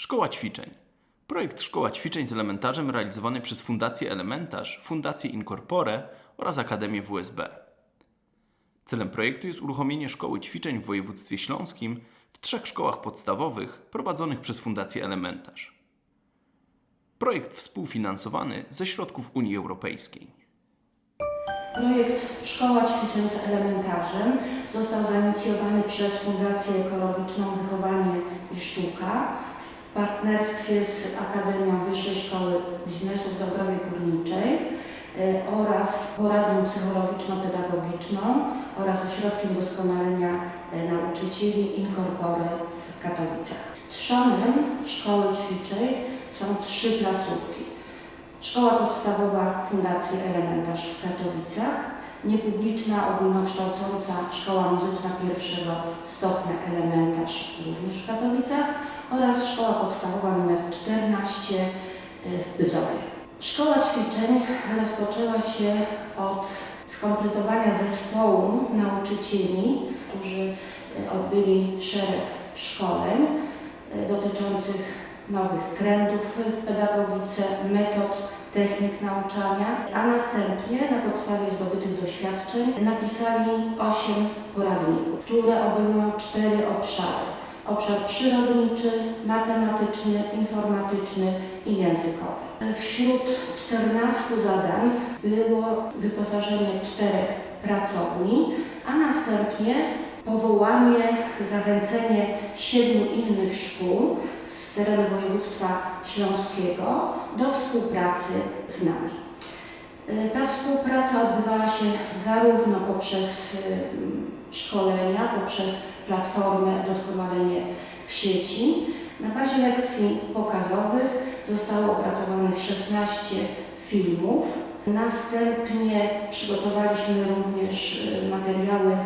Szkoła ćwiczeń. Projekt Szkoła ćwiczeń z elementarzem realizowany przez Fundację Elementarz, Fundację Incorpore oraz Akademię WSB. Celem projektu jest uruchomienie szkoły ćwiczeń w województwie śląskim w trzech szkołach podstawowych prowadzonych przez Fundację Elementarz. Projekt współfinansowany ze środków Unii Europejskiej. Projekt Szkoła Ćwiczeń z Elementarzem został zainicjowany przez Fundację Ekologiczną Wychowanie i Sztuka w partnerstwie z Akademią Wyższej Szkoły Biznesu w Dąbrowie Górniczej e, oraz poradnią psychologiczno-pedagogiczną oraz ośrodkiem doskonalenia e, nauczycieli Incorpore w Katowicach. Trzonem Szkoły Ćwiczeń są trzy placówki. Szkoła podstawowa Fundacji Elementarz w Katowicach, niepubliczna ogólnokształcąca Szkoła Muzyczna pierwszego stopnia Elementarz również w Katowicach oraz Szkoła Podstawowa nr 14 w Byzowie. Szkoła ćwiczeń rozpoczęła się od skompletowania zespołu nauczycieli, którzy e, odbyli szereg szkoleń e, dotyczących nowych trendów w pedagogice, metod, technik nauczania, a następnie na podstawie zdobytych doświadczeń napisali osiem poradników, które obejmują cztery obszary. Obszar przyrodniczy, matematyczny, informatyczny i językowy. Wśród 14 zadań było wyposażenie czterech pracowni, a następnie powołanie, zachęcenie siedmiu innych szkół z terenu województwa śląskiego do współpracy z nami. E, Ta współpraca odbywała się zarówno poprzez y, szkolenia, poprzez platformę doskonalenie w sieci. Na bazie lekcji pokazowych zostało opracowanych 16 filmów. Następnie przygotowaliśmy również y, materiały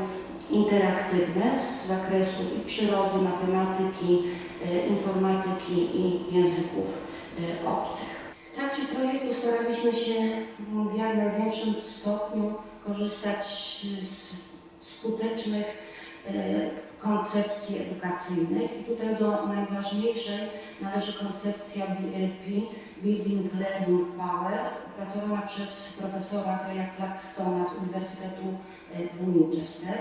interaktywne z zakresu i przyrody, matematyki, e, informatyki i języków e, obcych. W trakcie projektu staraliśmy się w jak największym stopniu korzystać z skutecznych koncepcji edukacyjnych i tutaj do najważniejszej należy koncepcja BLP, Building Learning Power, opracowana przez profesora Greya Claxtona z Uniwersytetu w Winchester.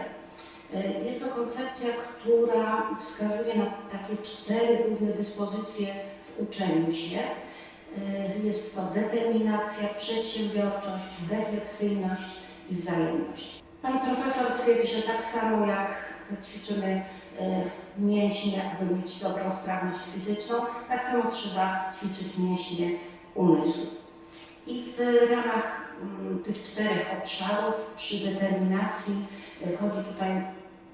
E, Jest to koncepcja, która wskazuje na takie cztery główne dyspozycje w uczeniu się. E, Jest to determinacja, przedsiębiorczość, refleksyjność i wzajemność. Pan profesor twierdzi, że tak samo jak ćwiczymy e, mięśnie, aby mieć dobrą sprawność fizyczną, tak samo trzeba ćwiczyć mięśnie umysłu. I w ramach mm, tych czterech obszarów przy determinacji e, chodzi tutaj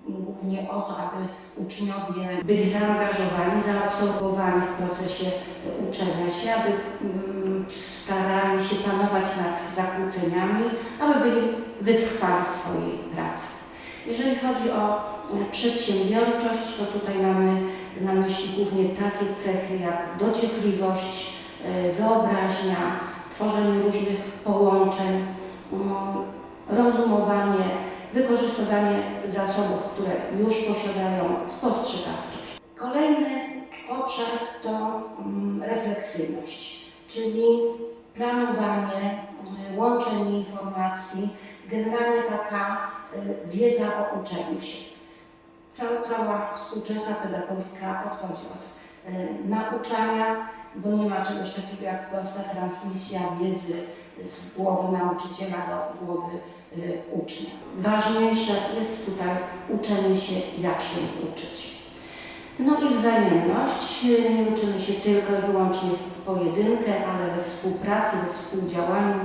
głównie o to, aby uczniowie byli zaangażowani, zaabsorbowani w procesie e, uczenia się, aby mm, starali się panować nad zakłóceniami, aby byli wytrwali w swojej pracy. Jeżeli chodzi o e, przedsiębiorczość, to tutaj mamy na myśli głównie takie cechy jak dociekliwość, e, wyobraźnia, tworzenie różnych połączeń, rozumowanie, wykorzystywanie zasobów, które już posiadają, spostrzegawczość. Wiedza o uczeniu się. Cała, cała współczesna pedagogika odchodzi od y, nauczania, bo nie ma czegoś takiego jak prosta transmisja wiedzy z głowy nauczyciela do głowy y, ucznia. Ważniejsze jest tutaj uczenie się, jak się uczyć. No i wzajemność. Y, Nie uczymy się tylko i wyłącznie w pojedynkę, ale we współpracy, we współdziałaniu,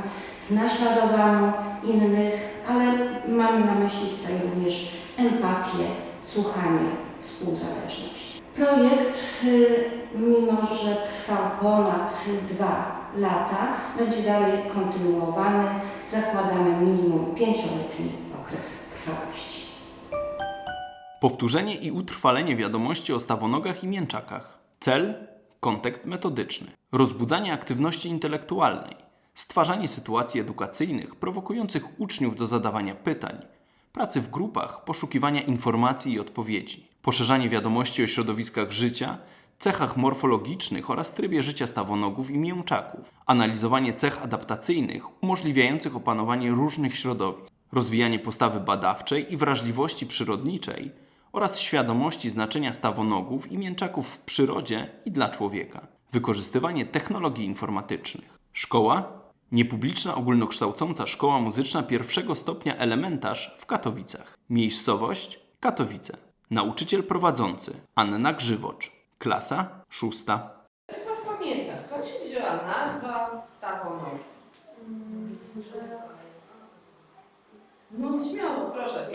w naśladowaniu innych, ale mamy na myśli tutaj również empatię, słuchanie, współzależność. Projekt, y, mimo że trwał ponad dwa lata, będzie dalej kontynuowany. Zakładamy minimum pięcioletni okres trwałości. Powtórzenie i utrwalenie wiadomości o stawonogach i mięczakach. Cel kontekst metodyczny. Rozbudzanie aktywności intelektualnej. Stwarzanie sytuacji edukacyjnych prowokujących uczniów do zadawania pytań. Pracy w grupach, poszukiwania informacji i odpowiedzi. Poszerzanie wiadomości o środowiskach życia cechach morfologicznych oraz trybie życia stawonogów i mięczaków, analizowanie cech adaptacyjnych umożliwiających opanowanie różnych środowisk, rozwijanie postawy badawczej i wrażliwości przyrodniczej oraz świadomości znaczenia stawonogów i mięczaków w przyrodzie i dla człowieka, wykorzystywanie technologii informatycznych. Szkoła Niepubliczna ogólnokształcąca szkoła muzyczna pierwszego stopnia elementarz w Katowicach. Miejscowość Katowice. Nauczyciel prowadzący Anna Grzywocz. Klasa szósta. Ktoś Was pamięta, skąd się wzięła nazwa Stawonogi? No śmiało, proszę.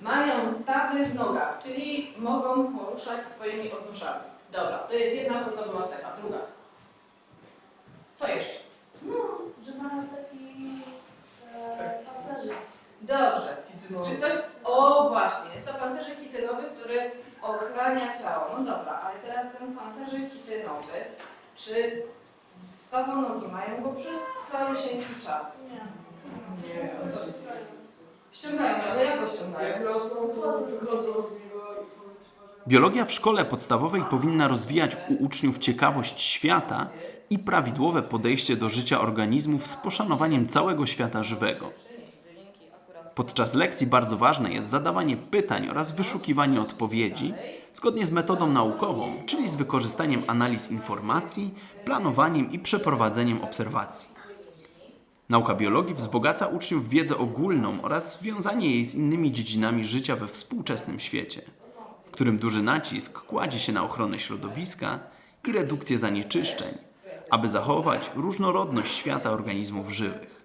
Mają stawy w nogach, czyli mogą poruszać swoimi odnóżami. Dobra, to jest jedna była cecha. Druga. Co jeszcze? Że ma taki e, pancerzyk. Dobrze. Czy ktoś... O właśnie, jest to pancerzyk kitynowy, który ochrania ciało. No dobra, ale teraz ten pancerzyk kitynowy, czy stawonogi mają go przez całusieńki czas? Nie. Nie, co Ściągają, ale jak go ściągają? Jak rosną, to wychodzą z niego i. Biologia w szkole podstawowej powinna rozwijać u uczniów ciekawość świata i prawidłowe podejście do życia organizmów z poszanowaniem całego świata żywego. Podczas lekcji bardzo ważne jest zadawanie pytań oraz wyszukiwanie odpowiedzi zgodnie z metodą naukową, czyli z wykorzystaniem analiz informacji, planowaniem i przeprowadzeniem obserwacji. Nauka biologii wzbogaca uczniów wiedzę ogólną oraz związanie jej z innymi dziedzinami życia we współczesnym świecie, w którym duży nacisk kładzie się na ochronę środowiska i redukcję zanieczyszczeń, aby zachować różnorodność świata organizmów żywych.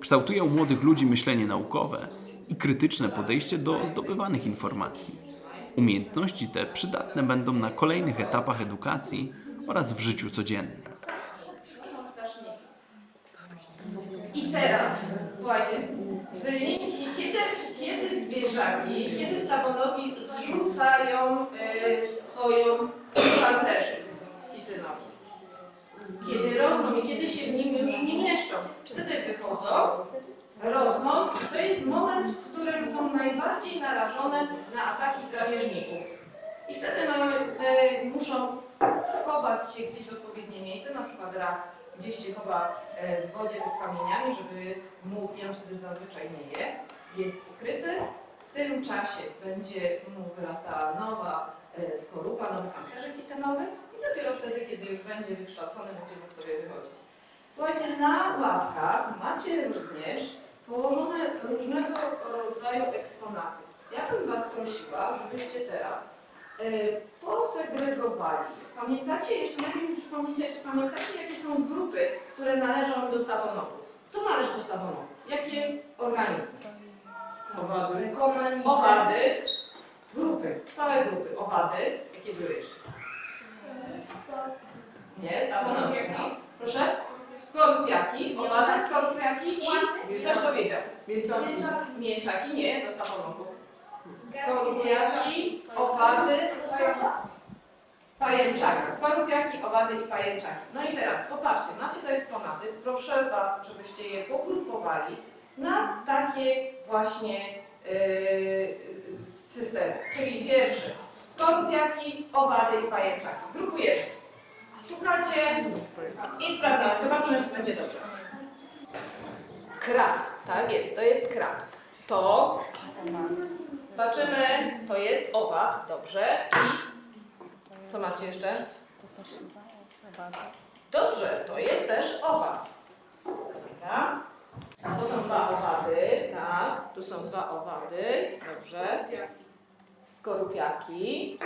Kształtuje u młodych ludzi myślenie naukowe i krytyczne podejście do zdobywanych informacji. Umiejętności te przydatne będą na kolejnych etapach edukacji oraz w życiu codziennym. I teraz, słuchajcie, wyniki, kiedy, kiedy zwierzaki, kiedy stawonogi zrzucają e, swoją, swój pancerzyk? Kiedy rosną i kiedy się w nim już nie mieszczą. Wtedy wychodzą, rosną. To jest moment, w którym są najbardziej narażone na ataki drapieżników. I wtedy e, muszą schować się gdzieś w odpowiednie miejsce, na przykład rak gdzieś się chowa e, w wodzie pod kamieniami, żeby mu pieniądz wtedy zazwyczaj nie je. Jest ukryty. W tym czasie będzie mu wyrastała nowa e, skorupa, nowy pancerzyk kitenowy i dopiero wtedy, kiedy już będzie wykształcony, będzie mógł sobie wychodzić. Słuchajcie, na ławkach macie również położone różnego rodzaju eksponaty. Ja bym Was prosiła, żebyście teraz e, posegregowali. Pamiętacie, jeszcze lepiej mi przypomnicie, czy pamiętacie, jakie są grupy, które należą do stawonogów? Co należy do stawonogów? Jakie organizmy? Owady. Komanice. Owady, grupy, całe grupy, owady. Jakie były jeszcze? Nie, stawonogi. No. Proszę? Skorupiaki, owady, skorupiaki i ktoś to wiedział. Mięczaki. Mięczaki, nie, do stawonogów. Skorupiaki, owady, Pajęczaki, skorupiaki, owady i pajęczaki. No i teraz popatrzcie, macie te eksponaty. Proszę Was, żebyście je pogrupowali na takie właśnie yy, systemy. Czyli pierwszy, skorupiaki, owady i pajęczaki. Grupujemy. Szukacie i sprawdzamy. Zobaczymy, czy będzie dobrze. Krab, tak jest, to jest krab. To Patrzymy, to jest owad, dobrze. I co macie jeszcze? Dobrze, to jest też owad. Dobra. To są dwa owady, tak. Tu są dwa owady, dobrze. Skorupiaki.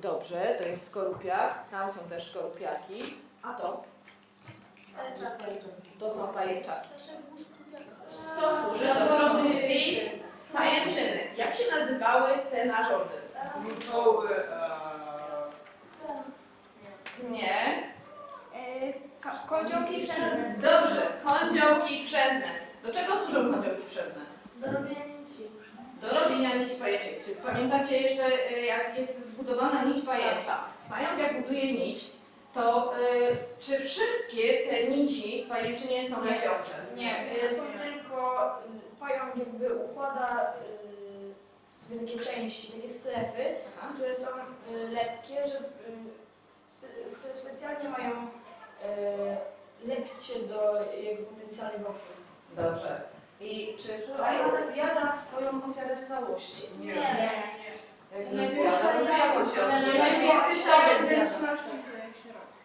Dobrze, to jest skorupiak. Tam są też skorupiaki. A to? To są pajęczaki. Co służy do produkcji pajęczyny? Jak się nazywały te narządy? Kluczoły. e, Nie. Kądziołki przednie. Dobrze, kądziołki przedne. Do czego służą kądziołki przedne? Do robienia. Do robienia nici pajęczych. Czy pamiętacie jeszcze, y, jak jest zbudowana nić pajęcza? Pająk jak buduje nić, to y, czy wszystkie te nici pajęczynie są lepiące? Nie, y, są tylko y, pająk jakby układa y, sobie takie części, takie strefy, Aha. które są y, lepkie, że, y, spe- które specjalnie mają y, lepić się do jego potencjalnych ofiar. Dobrze. I czy Pająk zjada swoją ofiarę w całości? Nie. Jak nie zjada, to jak on się Ale odżywi? najwięcej sobie zjada.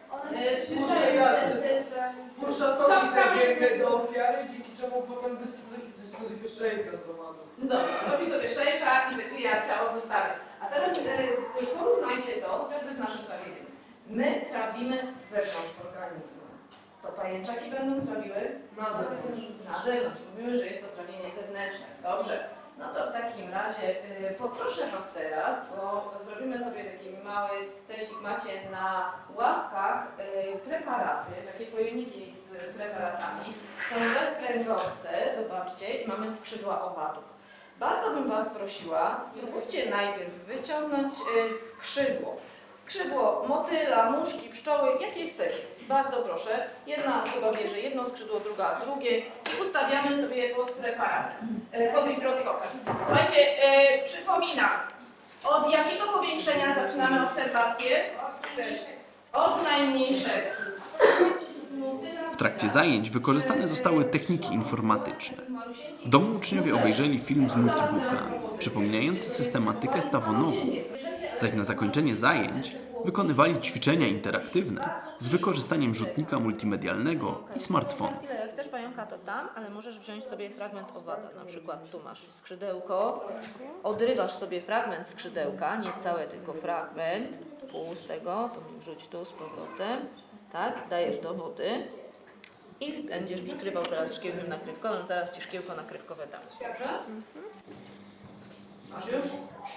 E, One przyszedł- Puszcza sobie te biegnie do ofiary, dzięki czemu potem wysyłki ze sobie szejka z owadu. Dobra, robi sobie szejka i wypija, ciało zostawia. A teraz e, porównajcie to chociażby z naszym trawieniem. My trawimy wewnątrz organizmu. To pajęczaki będą trawiły Na zewnątrz. na zewnątrz. Mówimy, że jest to trawienie zewnętrzne. Dobrze. No to w takim razie y, poproszę Was teraz, bo zrobimy sobie taki mały teścik. Macie na ławkach y, preparaty, takie pojemniki z preparatami. Są bezkręgowce, zobaczcie, i mamy skrzydła owadów. Bardzo bym Was prosiła, spróbujcie najpierw wyciągnąć y, skrzydło. Skrzydło motyla, muszki, pszczoły, jakie chcecie. Bardzo proszę. Jedna osoba bierze jedno skrzydło, druga drugie. Ustawiamy sobie pod preparat, e, pod mikroskopem. Słuchajcie, e, przypominam, od jakiego powiększenia zaczynamy obserwację? Od najmniejszego. W trakcie zajęć wykorzystane zostały techniki informatyczne. W domu uczniowie obejrzeli film z multibooka, przypominający systematykę stawonową, zaś na zakończenie zajęć wykonywali ćwiczenia interaktywne z wykorzystaniem rzutnika multimedialnego i smartfonu. Jak chcesz pająka, to tam, ale możesz wziąć sobie fragment owada. Na przykład tu masz skrzydełko, odrywasz sobie fragment skrzydełka, nie całe, tylko fragment, pół z tego, to wrzuć tu z powrotem, tak, dajesz do wody i będziesz przykrywał teraz szkiełkiem nakrywkowym, zaraz Ci szkiełko nakrywkowe dam. Dobrze? Masz już?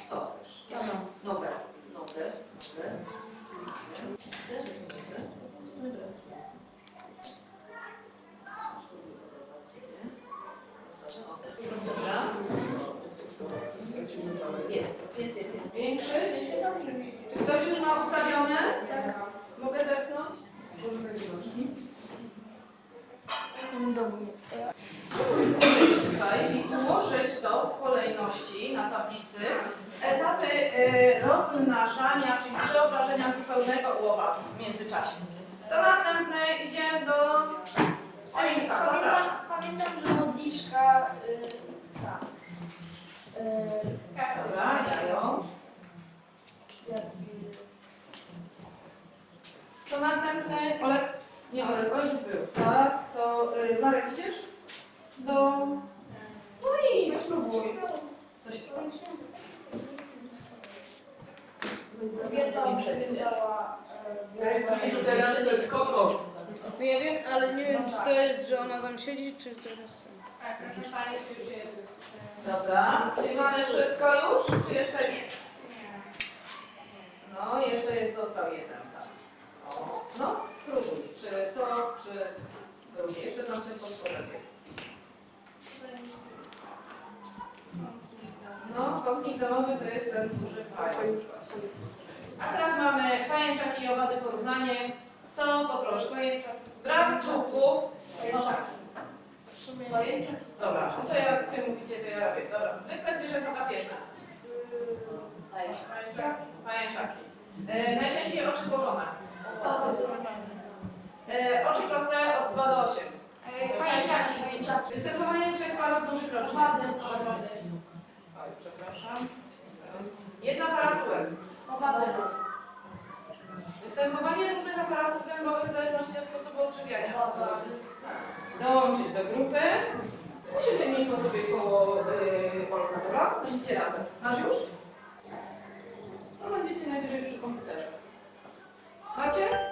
Co chcesz? Ja mam nogę. Nogę. Nogę. Chcesz? Nogę? Dobra. Jest, jest, jest, jest większy. Czy ktoś już ma ustawione? Mogę zerknąć? Tutaj i ułożyć to w kolejności na tablicy. Etapy y, rozmnażania, czyli przeobrażenia zupełnego ułowa w międzyczasie. To następne idzie do Elinka, zapraszam. Pamiętam, że modliszka y, ta, y, Dobra, jajo. To następny Olek. Nie Olek, Olek już był. Tak, to y, Marek idziesz? Do... No i spróbuj. Co się stało? Kobieta powiedziała, Ej, i teraz to jest kokos. No ja wiem, ale nie wiem, czy to jest, że ona tam siedzi, czy coś jest Dobra, czyli mamy wszystko już, czy jeszcze nie? No, jeszcze jest, został jeden, tak. O, no, próbuj, czy to, czy drugie. Jeszcze tam ten podspodek jest. No, konflikt domowy to jest ten duży pająk. A teraz mamy pajęczaki i owady porównanie. To poproszę. Brak czuków. Pajęczaki. Pajęczaki. Dobra, no to jak wy mówicie, to ja robię. Dobra. Zwykle zwierzęta papieżne. Pajęczaki. Pajęczaki. E, najczęściej oczy złożone. E, oczy proste od 2 do 8. różnych chorób w zależności od sposobu odżywiania. Dołączyć do grupy. Usiądźcie mieć po sobie koło yy, dobra? Będziecie razem. Masz już? No będziecie najwyżej przy komputerze. Macie?